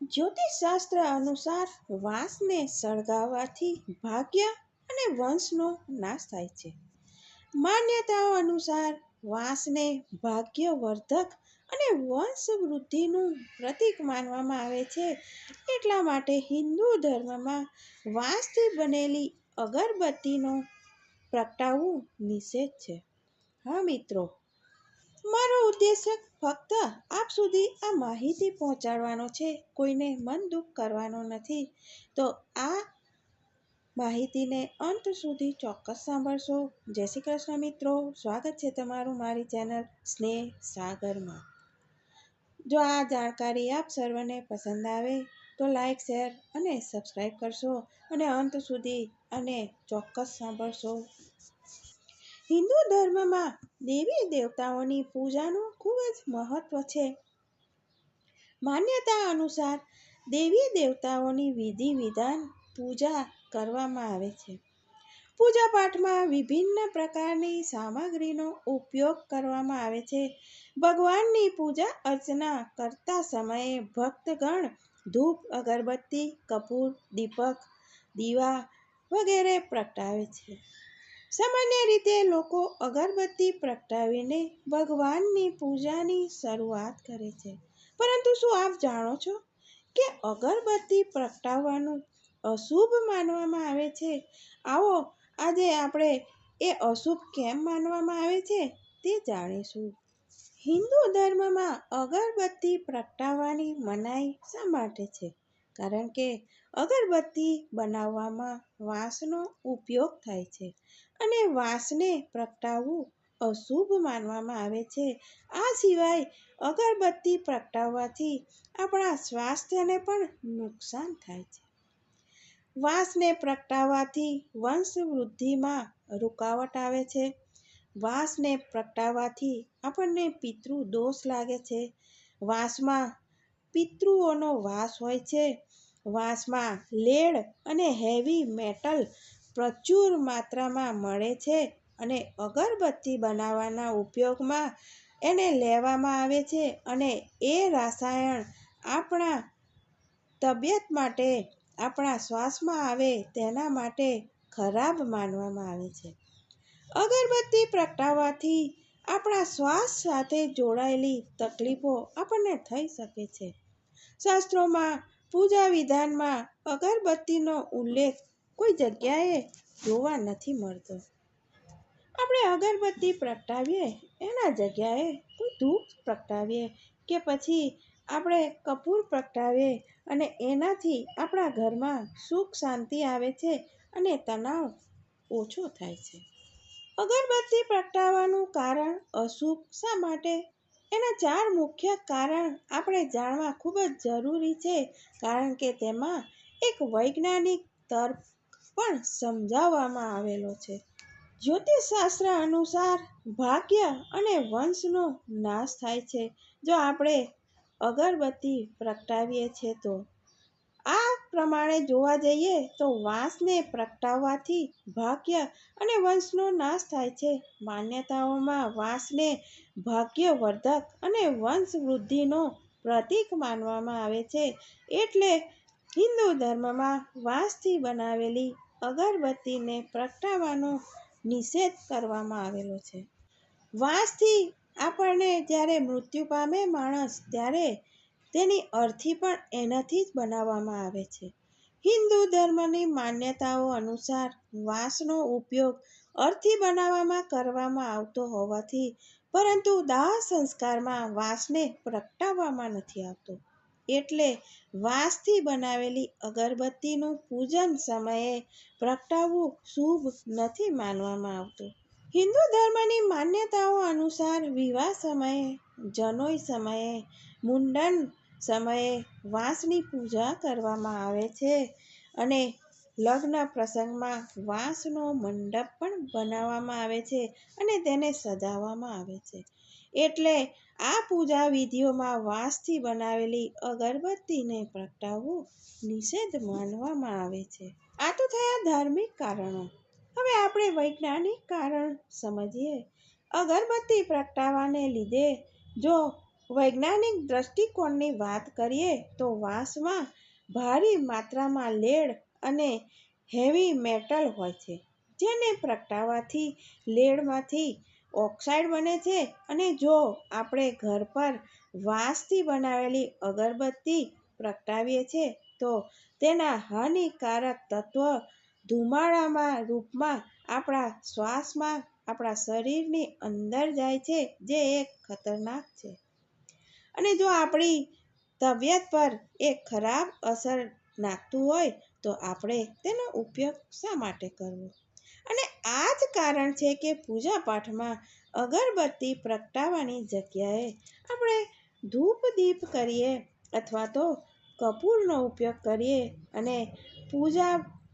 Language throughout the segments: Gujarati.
જ્યોતિષશાસ્ત્ર અનુસાર વાંસને સળગાવવાથી ભાગ્ય અને વંશનો નાશ થાય છે. માન્યતાઓ અનુસાર વાંસને ભાગ્યવર્ધક અને વંશ વૃદ્ધિનું પ્રતીક માનવામાં આવે છે. એટલા માટે હિન્દુ ધર્મમાં વાંસથી બનેલી અગરબત્તીનો પ્રગટાવવું નિષેધ છે. હા મિત્રો મારો ઉદ્દેશ્ય ફક્ત આપ સુધી આ માહિતી પહોંચાડવાનો છે, કોઈને મન દુઃખ કરવાનો નથી. તો આ માહિતીને અંત સુધી ચોક્કસ સાંભળશો. જય શ્રી કૃષ્ણ મિત્રો, સ્વાગત છે તમારું મારી ચેનલ સ્નેહ સાગરમાં. જો આ જાણકારી આપ સર્વને પસંદ આવે, તો લાઈક, શેર અને સબસ્ક્રાઈબ કરશો અને અંત સુધી અને ચોક્કસ સાંભળશો. હિન્દુ ધર્મમાં દેવી દેવતાઓની પૂજાનું ખૂબ જ મહત્વ છે. માન્યતા અનુસાર દેવી દેવતાઓની વિધિ વિધાન પૂજા કરવામાં આવે છે. પૂજા પાઠમાં વિભિન્ન પ્રકારની સામગ્રીનો ઉપયોગ કરવામાં આવે છે. ભગવાનની પૂજા અર્ચના કરતા સમયે ભક્તગણ ધૂપ, અગરબત્તી, કપૂર, દીપક, દીવા વગેરે પ્રગટાવે છે. સામાન્ય રીતે લોકો અગરબત્તી પ્રગટાવીને ભગવાનની પૂજાની શરૂઆત કરે છે. પરંતુ શું આપ જાણો છો કે અગરબત્તી પ્રગટાવવાનું અશુભ માનવામાં આવે છે? આવો, આજે આપણે એ અશુભ કેમ માનવામાં આવે છે તે જાણીશું. હિન્દુ ધર્મમાં અગરબત્તી પ્રગટાવવાની મનાઈ શા માટે છે? કારણ કે અગરબત્તી બનાવવામાં વાંસનો ઉપયોગ થાય છે અને વાંસને પ્રગટાવવું અશુભ માનવામાં આવે છે. આ સિવાય અગરબત્તી પ્રગટાવવાથી આપણા સ્વાસ્થ્યને પણ નુકસાન થાય છે. વાંસને પ્રગટાવવાથી વંશ વૃદ્ધિમાં રૂકાવટ આવે છે. વાંસને પ્રગટાવવાથી આપણને પિતૃ દોષ લાગે છે. વાંસમાં પિતૃઓનો વાસ હોય છે. વાંસમાં લેડ અને હેવી મેટલ પ્રચુર માત્રામાં મળે છે અને અગરબત્તી બનાવવાના ઉપયોગમાં એને લેવામાં આવે છે અને એ રસાયણ આપણા તબિયત માટે, આપણા શ્વાસમાં આવે તેના માટે ખરાબ માનવામાં આવે છે. અગરબત્તી પ્રગટાવવાથી આપણા શ્વાસ સાથે જોડાયેલી તકલીફો આપણને થઈ શકે છે. શાસ્ત્રોમાં પૂજા વિધાનમાં અગરબત્તીનો ઉલ્લેખ કોઈ જગ્યાએ જોવા નથી મળતો. આપણે અગરબત્તી પ્રગટાવીએ, એના જગ્યાએ કોઈ ધૂપ પ્રગટાવીએ કે પછી આપણે કપૂર પ્રગટાવીએ અને એનાથી આપણા ઘરમાં સુખ શાંતિ આવે છે અને તણાવ ઓછો થાય છે. અગરબત્તી પ્રગટાવવાનું કારણ અશુભ શા માટે? એના ચાર મુખ્ય કારણ આપણે જાણવા ખૂબ જ જરૂરી છે. કારણ કે તેમાં એક વૈજ્ઞાનિક તર્ક પણ સમજાવવામાં આવેલો છે. જ્યોતિષશાસ્ત્ર અનુસાર ભાગ્ય અને વંશનો નાશ થાય છે. જો આપણે અગરબત્તી પ્રગટાવીએ છીએ તો આ પ્રમાણે જોવા જઈએ તો વાંસને પ્રગટાવવાથી ભાગ્ય અને વંશનો નાશ થાય છે. માન્યતાઓમાં વાંસને ભાગ્યવર્ધક અને વંશ વૃદ્ધિનો પ્રતીક માનવામાં આવે છે. એટલે હિન્દુ ધર્મમાં વાંસથી બનાવેલી અગરબત્તીને પ્રગટાવવાનો નિષેધ કરવામાં આવેલો છે. વાંસથી આપણને જ્યારે મૃત્યુ પામે માણસ, ત્યારે તેની અર્થી પણ એનાથી જ બનાવવામાં આવે છે. હિન્દુ ધર્મની માન્યતાઓ અનુસાર વાંસનો ઉપયોગ અર્થી બનાવવામાં કરવામાં આવતો હોવાથી, પરંતુ દાહ સંસ્કારમાં વાંસને પ્રગટાવવામાં નથી આવતો. એટલે વાંસથી બનાવેલી અગરબત્તીનું પૂજન સમયે પ્રગટાવવું શુભ નથી માનવામાં આવતું. હિન્દુ ધર્મની માન્યતાઓ અનુસાર વિવાહ સમયે, જનોઈ સમયે મુંડન સમયે વાંસની પૂજા કરવામાં આવે છે અને લગ્ન પ્રસંગમાં વાંસનો મંડપ પણ બનાવવામાં આવે છે અને તેને સજાવવામાં આવે છે. એટલે આ પૂજા વિધિઓમાં વાંસથી બનાવેલી અગરબત્તીને પ્રગટાવવું નિષેધ માનવામાં આવે છે. આ તો થયા ધાર્મિક કારણો. હવે આપણે વૈજ્ઞાનિક કારણ સમજીએ. અગરબત્તી પ્રગટાવવાને લીધે જો વૈજ્ઞાનિક દ્રષ્ટિકોણની વાત કરીએ તો વાંસમાં ભારી માત્રામાં લેડ અને હેવી મેટલ હોય છે, જેને પ્રગટાવવાથી લેડમાંથી ઓક્સાઇડ બને છે. અને જો આપણે ઘર પર વાંસથી બનાવેલી અગરબત્તી પ્રગટાવીએ છીએ તો તેના હાનિકારક તત્વ ધુમાડામાં રૂપમાં આપણા શ્વાસમાં આપણા શરીરની અંદર જાય છે, જે એક ખતરનાક છે. અને જો આપણી તબિયત પર એ ખરાબ અસર નાખતું હોય, તો આપણે તેનો ઉપયોગ શા માટે કરવો? અને આ જ કારણ છે કે પૂજા પાઠમાં અગરબત્તી પ્રગટાવવાની જગ્યાએ આપણે ધૂપ દીપ કરીએ અથવા તો કપૂરનો ઉપયોગ કરીએ અને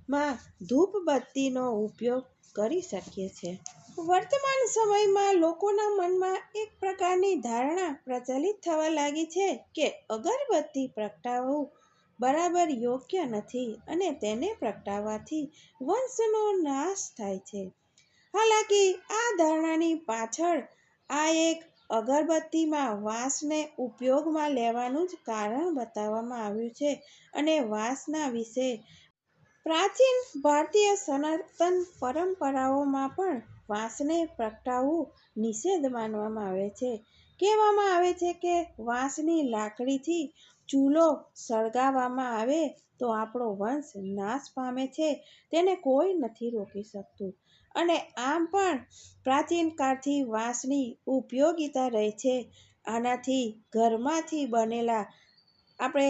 પૂજામાં ધૂપબત્તીનો ઉપયોગ કરી શકીએ છીએ વર્તમાન સમયમાં લોકોના મનમાં એક પ્રકારની ધારણા પ્રચલિત થવા લાગી છે કે અગરબત્તી પ્રગટાવવું બરાબર યોગ્ય નથી અને તેને પ્રગટાવવાથી વંશનો નાશ થાય છે. હાલાકી, આ ધારણાની પાછળ આ એક અગરબત્તીમાં વાંસને ઉપયોગમાં લેવાનું જ કારણ બતાવવામાં આવ્યું છે અને વાંસના વિશે પ્રાચીન ભારતીય સનાતન પરંપરાઓમાં પણ વાંસને પ્રગટાવવું નિષેધ માનવામાં આવે છે. કહેવામાં આવે છે કે વાંસની લાકડીથી ચૂલો સળગાવવામાં આવે તો આપણો વંશ નાશ પામે છે, તેને કોઈ નથી રોકી શકતું. અને આમ પણ પ્રાચીન કાળથી વાંસની ઉપયોગિતા રહી છે. આનાથી ઘરમાંથી બનેલા આપણે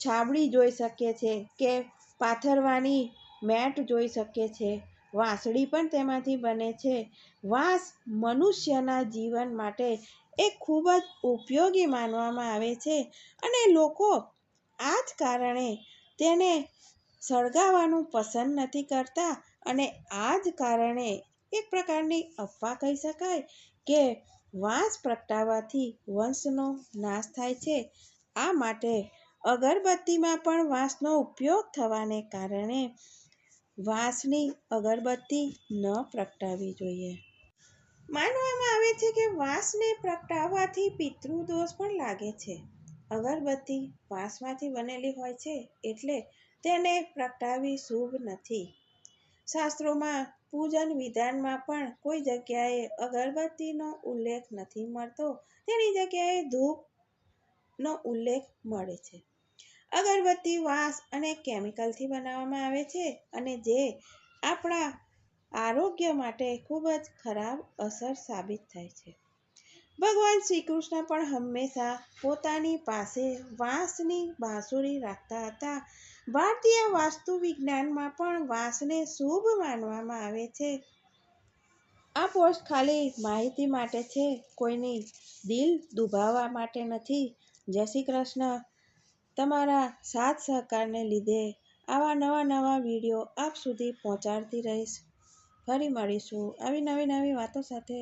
છાબડી જોઈ શકીએ છીએ કે પાથરવાની મેટ જોઈ શકીએ છે. વાંસળી પણ તેમાંથી બને છે. વાંસ મનુષ્યના જીવન માટે એ ખૂબ જ ઉપયોગી માનવામાં આવે છે અને લોકો આ જ કારણે તેને સળગાવવાનું પસંદ નથી કરતા અને આ જ કારણે એક પ્રકારની અફવા કહી શકાય કે વાંસ પ્રગટાવવાથી વંશનો નાશ થાય છે. આ માટે અગરબત્તીમાં પણ વાંસનો ઉપયોગ થવાને કારણે વાંસની અગરબત્તી ન પ્રગટાવવી જોઈએ. માનવામાં આવે છે કે વાંસને પ્રગટાવવાથી પિતૃદોષ પણ લાગે છે. અગરબત્તી વાંસમાંથી બનેલી હોય છે એટલે તેને પ્રગટાવી શુભ નથી. શાસ્ત્રોમાં પૂજન વિધાનમાં પણ કોઈ જગ્યાએ અગરબત્તીનો ઉલ્લેખ નથી મળતો. તેની જગ્યાએ ધૂપનો ઉલ્લેખ મળે છે. અગરબત્તી, વાંસ અને કેમિકલથી બનાવવામાં આવે છે અને જે આપણા આરોગ્ય માટે ખૂબ જ ખરાબ અસર સાબિત થાય છે. ભગવાન શ્રી કૃષ્ણ પણ હંમેશા પોતાની પાસે વાંસની બાંસુરી રાખતા હતા. ભારતીય વાસ્તુ વિજ્ઞાનમાં પણ વાંસને શુભ માનવામાં આવે છે. આ પોસ્ટ ખાલી માહિતી માટે છે, કોઈની દિલ દુભાવવા માટે નથી. જય શ્રી કૃષ્ણ. તમારા સાથ સહકારને લીધે આવા નવા નવા વીડિયો આપ સુધી પહોંચાડતી રહીશ. ફરી મળીશું આવી નવી નવી વાતો સાથે.